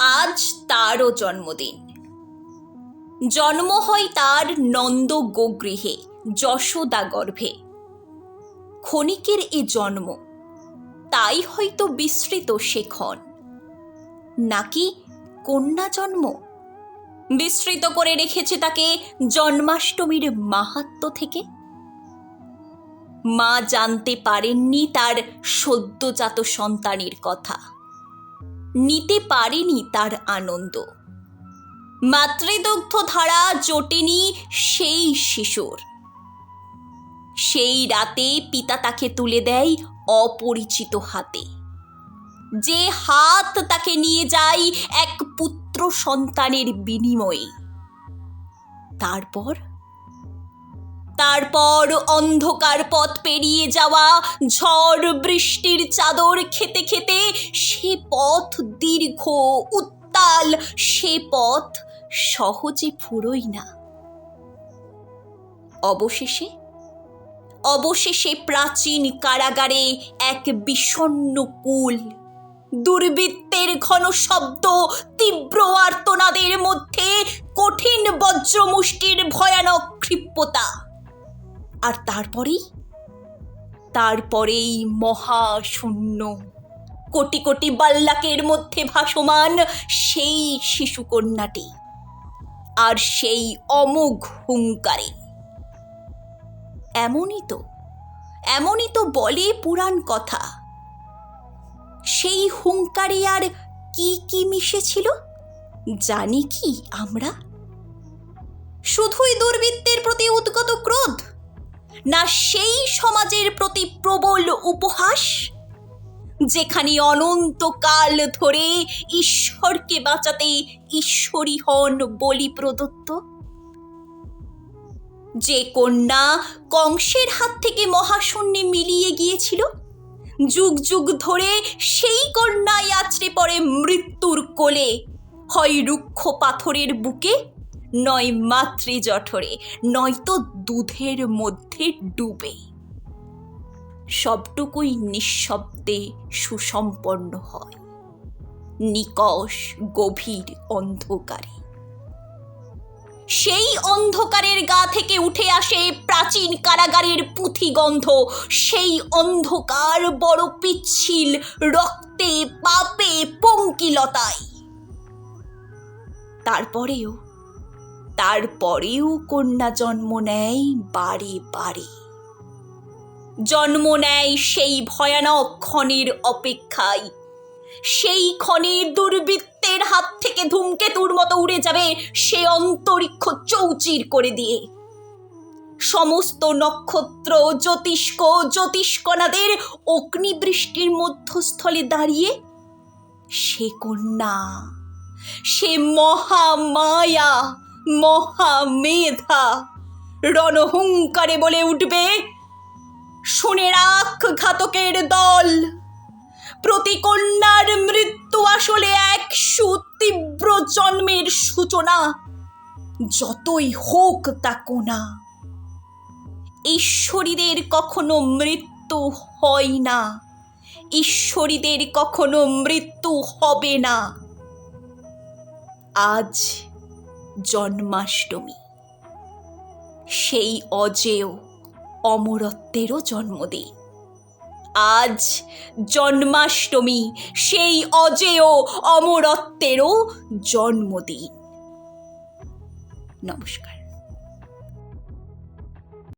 আজ তারও জন্মদিন। জন্ম হয় তার নন্দ গোগৃহে যশোদা গর্ভে। ক্ষণিকের এ জন্ম, তাই হয়তো বিস্তৃত সেক্ষণ নাকি কন্যা জন্ম? বিস্তৃত করে রেখেছে তাকে জন্মাষ্টমীর মাহাত্ম থেকে? মা জানতে পারেননি তার সদ্যজাত সন্তানের কথা। নিতে পারেনি তার আনন্দ। মাতৃদগ্ধ ধারা জোটেনি সেই শিশুর। সেই রাতে পিতা তাকে তুলে দেয় অপরিচিত হাতে। যে হাত তাকে নিয়ে যায় এক পুত্র সন্তানের বিনিময়ে। তারপর তারপর অন্ধকার পথ পেরিয়ে যাওয়া, ঝড় বৃষ্টির চাদর খেতে খেতে সে পথ দীর্ঘ, উত্তাল, সে পথ সহজে ফুরোই না। অবশেষে অবশেষে প্রাচীন কারাগারে এক বিষণ্ণ কুল, দুর্বৃত্তের ঘন শব্দ, তীব্র আর্তনাদের মধ্যে কঠিন বজ্রমুষ্টির ভয়ানক ক্ষিপ্রতা আর তারপরেই? তারপরেই মহাশূন্য। কোটি কোটি বাল্লাকের মধ্যে ভাসমান সেই শিশুকন্যাটি আর সেই অমোঘ হুঙ্কারে। এমনই তো এমনই তো বলে পুরাণ কথা। সেই হুঙ্কারে আর কি কি মিশেছিল, জানি কি আমরা? শুধুই দুর্বৃত্তের প্রতি উদ্গত ক্রোধ? না সেই সমাজের প্রতি প্রবল উপহাস? যেখানে অনন্তকাল ধরে ঈশ্বরকে বাঁচাতে ঈশ্বরী হন বলি প্রদত্ত। যে কন্যা কংসের হাত থেকে মহাশূন্যে মিলিয়ে গিয়েছিল, যুগ যুগ ধরে সেই কন্যাই আছড়ে পড়ে মৃত্যুর কোলে, হয় রুক্ষ পাথরের বুকে নয় মাতৃ জঠরে নয়তো দুধের মধ্যে ডুবে। সবটুকুই নিঃশব্দে সুসম্পন্ন হয়। নিকষ গভীর অন্ধকারে। সেই অন্ধকারের গা থেকে উঠে আসে প্রাচীন কারাগারের পুঁথিগন্ধ। সেই অন্ধকার বড় পিচ্ছিল রক্তে পাপে পঙ্কিলতায়। তারপরেও তারপরেও কন্যা জন্ম নেয় বাড়ি বাড়ি। জন্ম নেয় সেই ভয়ানক ক্ষণের অপেক্ষায়। সেই ক্ষণে দুর্বৃত্তের হাত থেকে ধূমকেতুর মতো উড়ে যাবে সে অন্তরিক্ষ চৌচির করে দিয়ে। সমস্ত নক্ষত্র, জ্যোতিষ্ক জ্যোতিষ্কণাদের অগ্নিবৃষ্টির মধ্যস্থলে দাঁড়িয়ে সে কন্যা, সে মহামায়া মহামেধা রণহুঙ্কারে বলে উঠবে, শুনে রাখ ঘাতকের দল। প্রতিকন্যার মৃত্যু আসলে এক সুতীব্র জন্মের সূচনা। যতই হোক তা কোনা। ঈশ্বরীদের কখনো মৃত্যু হয় না। ঈশ্বরীদের কখনো মৃত্যু হবে না। আজ জন্মাষ্টমী। সেই অজেয় অমরত্বেরও জন্মদিন। আজ জন্মাষ্টমী সেই অজেয় অমরত্বেরও জন্মদিন। নমস্কার।